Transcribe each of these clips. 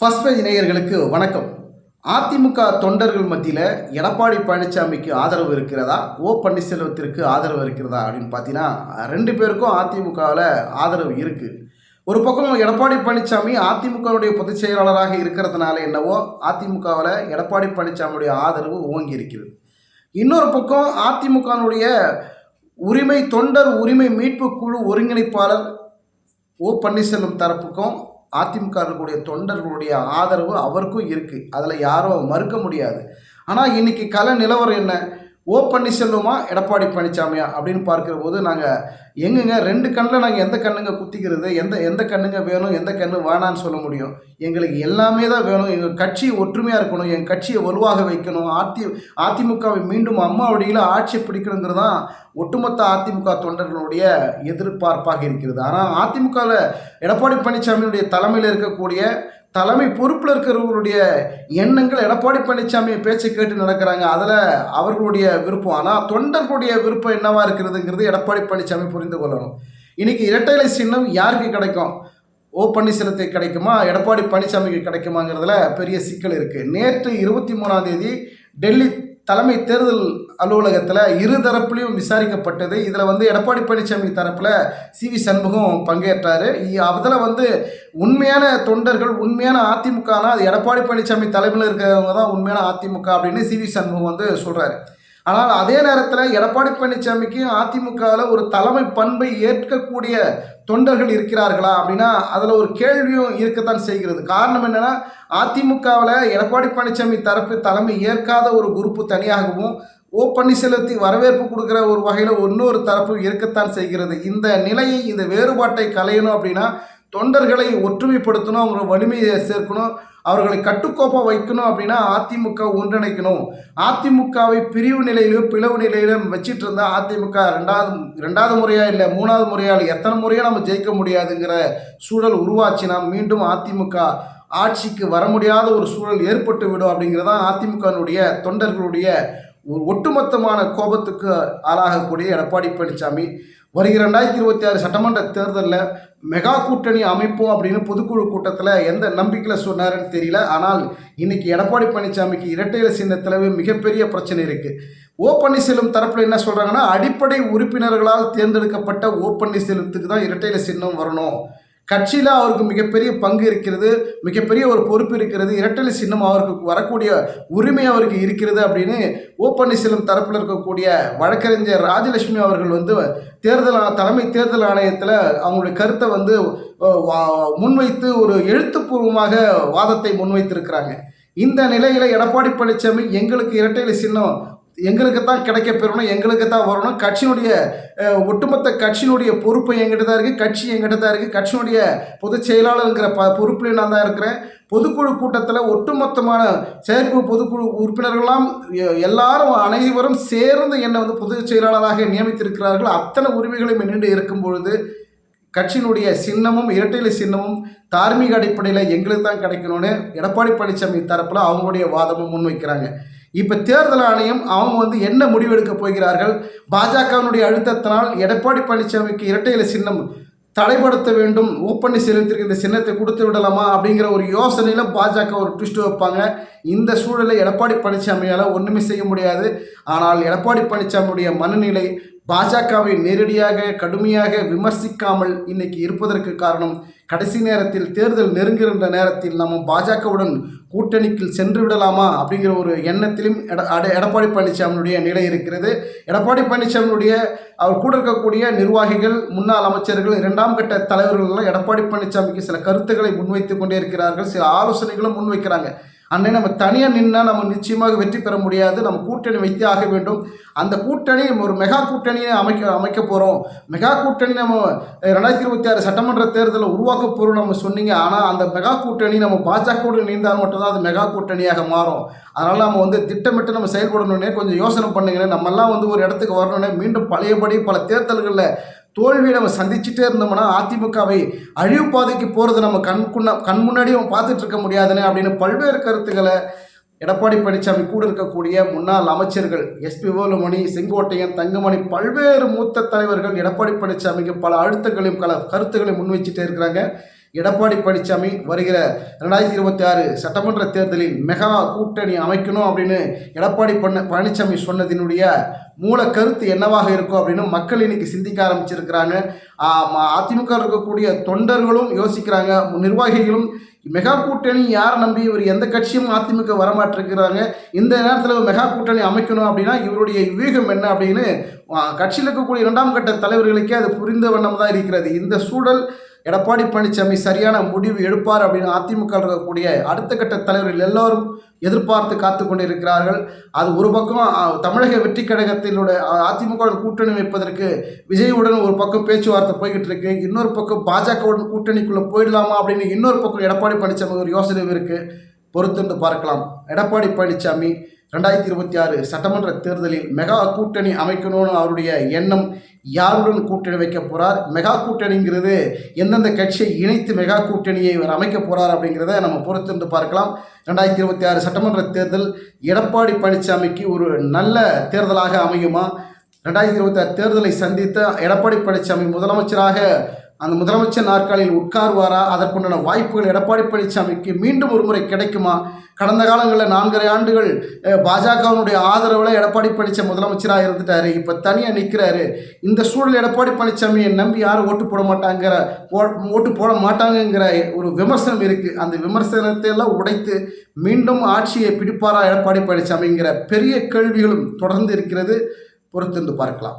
First page நேயர்களுக்கு வணக்கம். அதிமுக தொண்டர்கள் மத்தியில் எடப்பாடி பழனிசாமிக்கு ஆதரவு இருக்கிறதா? ஓ பன்னீர்செல்வத்திற்கு ஆதரவு இருக்கிறதா அப்படின்னு பார்த்தீங்கன்னா ரெண்டு பேருக்கும் அதிமுகவில் ஆதரவு இருக்குது ஒரு பக்கம் எடப்பாடி பழனிசாமி அதிமுகவுடைய பொதுச் செயலாளராக இருக்கிறதுனால என்னவோ அதிமுகவில் எடப்பாடி பழனிசாமியுடைய ஆதரவு ஓங்கி இருக்கிறது. இன்னொரு பக்கம் அதிமுகனுடைய உரிமை தொண்டர் உரிமை மீட்பு குழு ஒருங்கிணைப்பாளர் ஓ பன்னீர்செல்வம் தரப்புக்கும் அதிமுக இருக்கக்கூடிய தொண்டர்களுடைய ஆதரவு அவருக்கும் இருக்குது அதில் யாரும் மறுக்க முடியாது. ஆனால் இன்னைக்கு கல நிலவரம் என்ன? ஓ பன்னீர்செல்வமா எடப்பாடி பழனிசாமியா அப்படின்னு பார்க்குற போது நாங்கள் எங்கங்க ரெண்டு கண்ணில் நாங்கள் எந்த கண்ணுங்க குத்திக்கிறது? எந்த எந்த கண்ணுங்க வேணும்? எந்த கண்ணு வேணான்னு சொல்ல முடியும்? எங்களுக்கு எல்லாமே தான் வேணும். எங்கள் கட்சி ஒற்றுமையாக இருக்கணும். எங்கள் கட்சியை வலுவாக வைக்கணும். அதி அதிமுகவை மீண்டும் அம்மா வழியில் ஆட்சி பிடிக்கணுங்கிறது தான் ஒட்டுமொத்த அதிமுக தொண்டர்களுடைய எதிர்பார்ப்பாக இருக்கிறது. ஆனால் அதிமுகவில் எடப்பாடி பழனிசாமியுடைய தலைமையில் இருக்கக்கூடிய தலைமை பொறுப்பில் இருக்கிறவர்களுடைய எண்ணங்கள் எடப்பாடி பழனிசாமி பேச்சை கேட்டு நடக்கிறாங்க. அதில் அவர்களுடைய விருப்பம். ஆனால் தொண்டர்களுடைய விருப்பம் என்னவா இருக்கிறதுங்கிறது எடப்பாடி பழனிசாமி புரிந்து கொள்ளணும். இன்னைக்கு இரட்டைலை சின்னம் யாருக்கு கிடைக்கும்? ஓ பன்னீர்செல்வத்தை கிடைக்குமா? எடப்பாடி பழனிசாமிக்கு கிடைக்குமாங்கிறதுல பெரிய சிக்கல் இருக்குது நேற்று இருபத்தி மூணாம் தேதி டெல்லி தலைமை தேர்தல் அலுவலகத்தில் இரு தரப்புலையும் விசாரிக்கப்பட்டது. இதில் வந்து எடப்பாடி பழனிசாமி தரப்பில் சி வி சண்முகம் பங்கேற்றார். அதில் வந்து உண்மையான தொண்டர்கள் உண்மையான அதிமுகனா அது எடப்பாடி பழனிசாமி தலைமையில் இருக்கிறவங்க தான் உண்மையான அதிமுக அப்படின்னு சி வி சண்முகம் வந்து சொல்கிறாரு ஆனால் அதே நேரத்தில் எடப்பாடி பழனிசாமிக்கு அதிமுகவில் ஒரு தலைமை பண்பை ஏற்கக்கூடிய தொண்டர்கள் இருக்கிறார்களா அப்படின்னா அதில் ஒரு கேள்வியும் இருக்கத்தான் செய்கிறது. காரணம் என்னென்னா அதிமுகவில் எடப்பாடி பழனிசாமி தரப்பு தலைமை ஏற்காத ஒரு குரூப்பு தனியாகவும் ஓ பன்னீர்செல்வத்தை வரவேற்பு கொடுக்குற ஒரு வகையில் இன்னொரு தரப்பு இருக்கத்தான் செய்கிறது. இந்த நிலையை இந்த வேறுபாட்டை களையணும் அப்படின்னா தொண்டர்களை ஒற்றுமைப்படுத்தணும் அவங்கள வலிமையை சேர்க்கணும் அவர்களை கட்டுக்கோப்பாக வைக்கணும் அப்படின்னா அதிமுக ஒன்றிணைக்கணும். அதிமுகவை பிரிவு நிலையிலும் பிளவு நிலையிலும் வச்சிட்டு இருந்தால் அதிமுக ரெண்டாவது ரெண்டாவது முறையாக இல்லை மூணாவது முறையாக எத்தனை முறையாக நம்ம ஜெயிக்க முடியாதுங்கிற சூழல் உருவாச்சினா மீண்டும் அதிமுக ஆட்சிக்கு வர முடியாத ஒரு சூழல் ஏற்பட்டு விடும் அப்படிங்கிறதான் அதிமுகனுடைய தொண்டர்களுடைய ஒட்டுமொத்தமான கோபத்துக்கு ஆளாகக்கூடிய எடப்பாடி பழனிசாமி வருகிற ரெண்டாயிரத்தி இருபத்தி ஆறு சட்டமன்ற தேர்தலில் மெகா கூட்டணி அமைப்போம் அப்படின்னு பொதுக்குழு கூட்டத்தில் எந்த நம்பிக்கையில் சொன்னாருன்னு தெரியல. ஆனால் இன்னைக்கு எடப்பாடி பழனிசாமிக்கு இரட்டையில சின்னத்தில் மிகப்பெரிய பிரச்சனை இருக்குது ஓ பன்னீர்செல்வம் தரப்பில் என்ன சொல்கிறாங்கன்னா அடிப்படை உறுப்பினர்களால் தேர்ந்தெடுக்கப்பட்ட ஓ பன்னீர்செல்வத்துக்கு தான் இரட்டையில சின்னம் வரணும். கட்சியில் அவருக்கு மிகப்பெரிய பங்கு இருக்கிறது மிகப்பெரிய ஒரு பொறுப்பு இருக்கிறது இரட்டலை சின்னம் அவருக்கு வரக்கூடிய உரிமை அவருக்கு இருக்கிறது அப்படின்னு ஓ பன்னீர்செல்வம் தரப்பில் இருக்கக்கூடிய வழக்கறிஞர் ராஜலட்சுமி அவர்கள் வந்து தேர்தல் ஆ- தலைமை தேர்தல் ஆணையத்தில் அவங்களுடைய கருத்தை வந்து வா- முன்வைத்து ஒரு எழுத்துப்பூர்வமாக வாதத்தை முன்வைத்திருக்கிறாங்க. இந்த நிலையில் எடப்பாடி பழனிசாமி எங்களுக்கு இரட்டையில சின்னம் எங்களுக்கு தான் கிடைக்க பெறணும் எங்களுக்கு தான் வரணும் கட்சியினுடைய ஒட்டுமொத்த கட்சியினுடைய பொறுப்பு எங்கிட்ட தான் இருக்குது கட்சி எங்கிட்ட தான் இருக்குது கட்சியினுடைய பொதுச் செயலாளருங்கிற ப பொறுப்புலையும் நான் தான் இருக்கிறேன். பொதுக்குழு கூட்டத்தில் ஒட்டுமொத்தமான செயற்குழு பொதுக்குழு உறுப்பினர்கள்லாம் எல்லாரும் அனைவரும் சேர்ந்து என்னை வந்து பொதுச் செயலாளராக நியமித்திருக்கிறார்கள். அத்தனை உரிமைகளையும் நின்று இருக்கும் பொழுது கட்சியினுடைய சின்னமும் இரட்டையிலை சின்னமும் தார்மீக அடிப்படையில் எங்களுக்கு தான் கிடைக்கணும்னு எடப்பாடி பழனிசாமி தரப்பில் அவங்களுடைய வாதமும் முன்வைக்கிறாங்க. இப்போ தேர்தல் ஆணையம் அவங்க வந்து என்ன முடிவெடுக்க போகிறார்கள்? பாஜகவினுடைய அழுத்தத்தினால் எடப்பாடி பழனிசாமிக்கு இரட்டையிலை சின்னம் தடைப்படுத்த வேண்டும் ஓ சின்னத்திற்கு இந்த சின்னத்தை கொடுத்து விடலாமா அப்படிங்கிற ஒரு யோசனையில் பாஜக ஒரு ட்விஸ்ட் வைப்பாங்க. இந்த சூழலை எடப்பாடி பழனிசாமியால் ஒன்றுமே செய்ய முடியாது. ஆனால் எடப்பாடி பழனிசாமியுடைய மனநிலை பாஜகவை நேரடியாக கடுமையாக விமர்சிக்காமல் இன்னைக்கு இருப்பதற்கு காரணம் கடைசி நேரத்தில் தேர்தல் நெருங்குகின்ற நேரத்தில் நம்ம பாஜகவுடன் கூட்டணிக்கில் சென்று விடலாமா அப்படிங்கிற ஒரு எண்ணத்திலும் எட அட- எடப்பாடி பழனிசாமியுடைய நிலை இருக்கிறது. எடப்பாடி பழனிசாமியுடைய அவர் கூட இருக்கக்கூடிய நிர்வாகிகள் முன்னாள் அமைச்சர்கள் இரண்டாம் கட்ட தலைவர்கள்லாம் எடப்பாடி பழனிசாமிக்கு சில கருத்துக்களை முன்வைத்து கொண்டே இருக்கிறார்கள். சில ஆலோசனைகளும் முன்வைக்கிறாங்க. அன்னை நம்ம தனியாக நின்னால் நம்ம நிச்சயமாக வெற்றி பெற முடியாது. நம்ம கூட்டணி வைத்தே ஆக வேண்டும். அந்த கூட்டணி நம்ம ஒரு மெகா கூட்டணியை அமைக்க அமைக்க போகிறோம் மெகா கூட்டணி நம்ம ரெண்டாயிரத்தி இருபத்தி ஆறு சட்டமன்ற தேர்தலில் உருவாக்க போகிறோம் நம்ம சொன்னீங்க. ஆனால் அந்த மெகா கூட்டணி நம்ம பாஜகவோடு இணைந்தால் மட்டும்தான் அது மெகா கூட்டணியாக மாறும். அதனால் நம்ம வந்து திட்டமிட்டு நம்ம செயல்படணுன்னே கொஞ்சம் யோசனை பண்ணுங்கண்ணே நம்மெல்லாம் வந்து ஒரு இடத்துக்கு வரணுன்னே மீண்டும் பழையபடி பல தேர்தல்களில் தோல்வியை நம்ம சந்திச்சுட்டே இருந்தோம்னா அதிமுகவை அழிவு பாதைக்கு போகிறது நம்ம கண்குண்ண கண் முன்னாடி நம்ம பார்த்துட்டு இருக்க முடியாதுன்னு அப்படின்னு பல்வேறு கருத்துக்களை எடப்பாடி பழனிசாமி கூட இருக்கக்கூடிய முன்னாள் அமைச்சர்கள் எஸ்பி வேலுமணி செங்கோட்டையன் தங்கமணி பல்வேறு மூத்த தலைவர்கள் எடப்பாடி பழனிசாமிக்கு பல அழுத்தங்களையும் பல கருத்துக்களையும் முன்வைச்சிட்டே இருக்கிறாங்க. எடப்பாடி பழனிசாமி வருகிற ரெண்டாயிரத்தி இருபத்தி ஆறு சட்டமன்ற தேர்தலில் மெகா கூட்டணி அமைக்கணும் அப்படின்னு எடப்பாடி பண்ண பழனிசாமி சொன்னதினுடைய மூல கருத்து என்னவாக இருக்கும் அப்படின்னு மக்கள் இன்னைக்கு சிந்திக்க ஆரம்பிச்சிருக்கிறாங்க. அதிமுக இருக்கக்கூடிய தொண்டர்களும் யோசிக்கிறாங்க. நிர்வாகிகளும் மெகா கூட்டணி யார் நம்பி இவர் எந்த கட்சியும் அதிமுக வரமாட்டிருக்கிறாங்க. இந்த நேரத்தில் மெகா கூட்டணி அமைக்கணும் அப்படின்னா இவருடைய விவேகம் என்ன அப்படின்னு கட்சியில் இருக்கக்கூடிய இரண்டாம் கட்ட தலைவர்களுக்கே அது புரிந்த வண்ணம் தான் இருக்கிறது. இந்த சூழல் எடப்பாடி பழனிசாமி சரியான முடிவு எடுப்பார் அப்படின்னு அதிமுக இருக்கக்கூடிய அடுத்த கட்ட தலைவர்கள் எல்லோரும் எதிர்பார்த்து காத்து கொண்டிருக்கிறார்கள். அது ஒரு பக்கம் தமிழக வெற்றி கழகத்தினுடைய அதிமுக கூட்டணி வைப்பதற்கு விஜயுடன் ஒரு பக்கம் பேச்சுவார்த்தை போய்கிட்டு இருக்கு. இன்னொரு பக்கம் பாஜகவுடன் கூட்டணிக்குள்ளே போயிடலாமா அப்படின்னு இன்னொரு பக்கம் எடப்பாடி பழனிசாமி ஒரு யோசனை இருக்குது பொறுத்துண்டு பார்க்கலாம். எடப்பாடி பழனிசாமி ரெண்டாயிரத்தி இருபத்தி ஆறு சட்டமன்ற தேர்தலில் மெகா கூட்டணி அமைக்கணும்னு அவருடைய எண்ணம் யாருடன் கூட்டணி வைக்க போகிறார் மெகா கூட்டணிங்கிறது எந்தெந்த கட்சியை இணைத்து மெகா கூட்டணியை இவர் அமைக்க போகிறார் அப்படிங்கிறத நம்ம பொறுத்திருந்து பார்க்கலாம். ரெண்டாயிரத்தி இருபத்தி ஆறு சட்டமன்ற தேர்தல் எடப்பாடி பழனிசாமிக்கு ஒரு நல்ல தேர்தலாக அமையுமா? ரெண்டாயிரத்தி இருபத்தி ஆறு தேர்தலை சந்தித்த எடப்பாடி பழனிசாமி முதலமைச்சராக அந்த முதலமைச்சர் நாற்காலியில் உட்கார்வாரா? அதற்குண்டான வாய்ப்புகள் எடப்பாடி பழனிசாமிக்கு மீண்டும் ஒரு முறை கிடைக்குமா? கடந்த காலங்களில் நான்கரை ஆண்டுகள் பாஜகவினுடைய ஆதரவில் எடப்பாடி பழனிசாமி முதலமைச்சராக இருந்துட்டாரு. இப்போ தனியாக நிற்கிறாரு இந்த சூழல் எடப்பாடி பழனிசாமியை நம்பி யாரும் ஓட்டு போட மாட்டாங்கிற ஓட்டு போட மாட்டாங்கங்கிற ஒரு விமர்சனம் இருக்குது அந்த விமர்சனத்தை எல்லாம் உடைத்து மீண்டும் ஆட்சியை பிடிப்பாரா எடப்பாடி பழனிசாமிங்கிற பெரிய கேள்விகளும் தொடர்ந்து இருக்கிறது. பொறுத்திருந்து பார்க்கலாம்.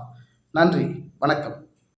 நன்றி. வணக்கம்.